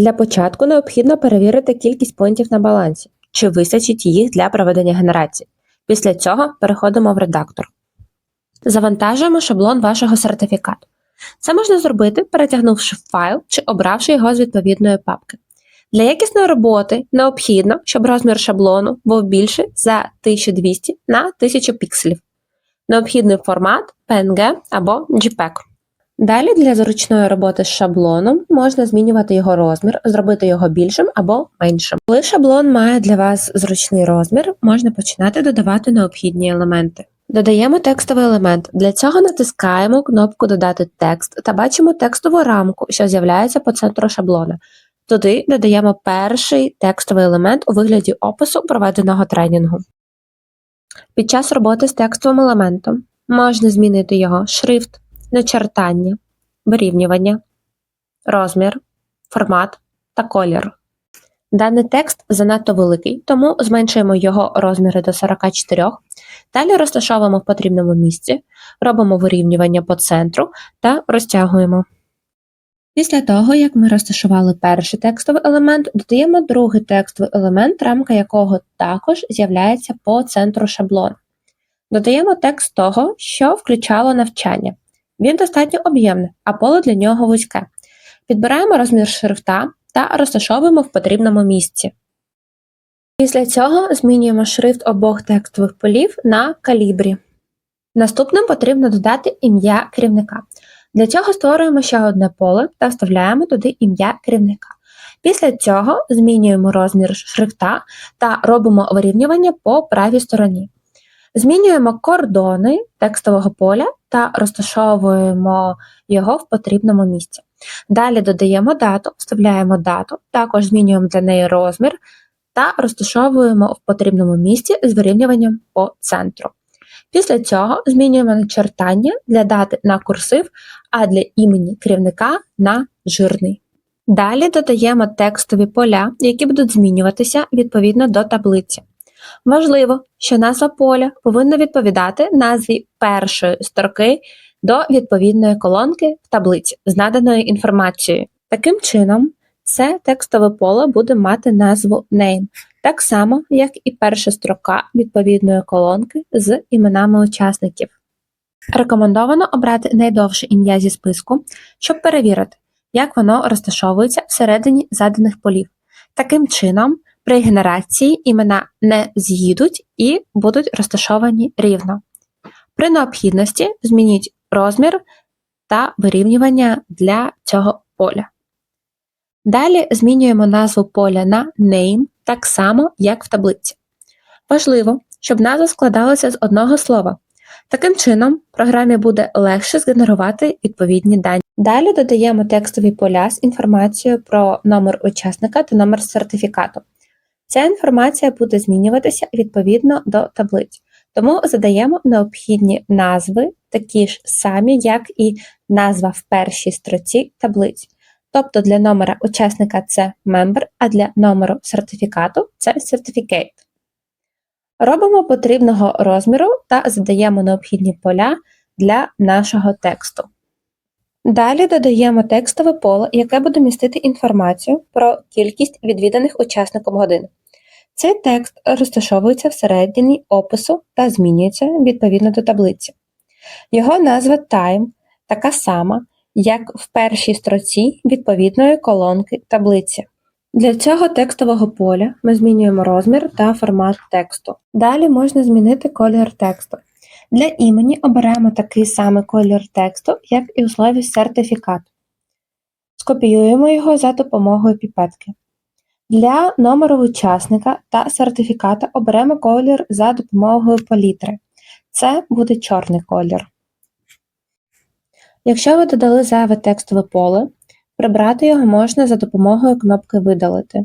Для початку необхідно перевірити кількість поінтів на балансі, чи вистачить їх для проведення генерації. Після цього переходимо в редактор. Завантажуємо шаблон вашого сертифікату. Це можна зробити, перетягнувши файл чи обравши його з відповідної папки. Для якісної роботи необхідно, щоб розмір шаблону був більше за 1200 на 1000 пікселів. Необхідний формат PNG або JPEG. Далі для зручної роботи з шаблоном можна змінювати його розмір, зробити його більшим або меншим. Коли шаблон має для вас зручний розмір, можна починати додавати необхідні елементи. Додаємо текстовий елемент. Для цього натискаємо кнопку Додати текст та бачимо текстову рамку, що з'являється по центру шаблона. Туди додаємо перший текстовий елемент у вигляді опису проведеного тренінгу. Під час роботи з текстовим елементом можна змінити його шрифт, начертання, вирівнювання, розмір, формат та колір. Даний текст занадто великий, тому зменшуємо його розміри до 44, далі розташовуємо в потрібному місці, робимо вирівнювання по центру та розтягуємо. Після того, як ми розташували перший текстовий елемент, додаємо другий текстовий елемент, рамка якого також з'являється по центру шаблону. Додаємо текст того, що включало навчання. Він достатньо об'ємний, а поле для нього вузьке. Підбираємо розмір шрифта та розташовуємо в потрібному місці. Після цього змінюємо шрифт обох текстових полів на калібрі. Наступним потрібно додати ім'я керівника. Для цього створюємо ще одне поле та вставляємо туди ім'я керівника. Після цього змінюємо розмір шрифта та робимо вирівнювання по правій стороні. Змінюємо кордони текстового поля та розташовуємо його в потрібному місці. Далі додаємо дату, вставляємо дату, також змінюємо для неї розмір та розташовуємо в потрібному місці з вирівнюванням по центру. Після цього змінюємо начертання для дати на курсив, а для імені керівника на жирний. Далі додаємо текстові поля, які будуть змінюватися відповідно до таблиці. Важливо, що назва поля повинна відповідати назві першої строки до відповідної колонки в таблиці з наданою інформацією. Таким чином, це текстове поле буде мати назву name, так само, як і перша строка відповідної колонки з іменами учасників. Рекомендовано обрати найдовше ім'я зі списку, щоб перевірити, як воно розташовується всередині заданих полів. Таким чином, при генерації імена не з'їдуть і будуть розташовані рівно. При необхідності змініть розмір та вирівнювання для цього поля. Далі змінюємо назву поля на name так само, як в таблиці. Важливо, щоб назва складалася з одного слова. Таким чином, програмі буде легше згенерувати відповідні дані. Далі додаємо текстові поля з інформацією про номер учасника та номер сертифікату. Ця інформація буде змінюватися відповідно до таблиць, тому задаємо необхідні назви, такі ж самі, як і назва в першій строці таблиць. Тобто для номера учасника це member, а для номеру сертифікату це certificate. Робимо потрібного розміру та задаємо необхідні поля для нашого тексту. Далі додаємо текстове поле, яке буде містити інформацію про кількість відвіданих учасником годин. Цей текст розташовується всередині опису та змінюється відповідно до таблиці. Його назва time така сама, як в першій строці відповідної колонки таблиці. Для цього текстового поля ми змінюємо розмір та формат тексту. Далі можна змінити колір тексту. Для імені оберемо такий самий колір тексту, як і у слові сертифікат. Скопіюємо його за допомогою піпетки. Для номеру учасника та сертифіката оберемо колір за допомогою палітри. Це буде чорний колір. Якщо ви додали зайве текстове поле, прибрати його можна за допомогою кнопки Видалити.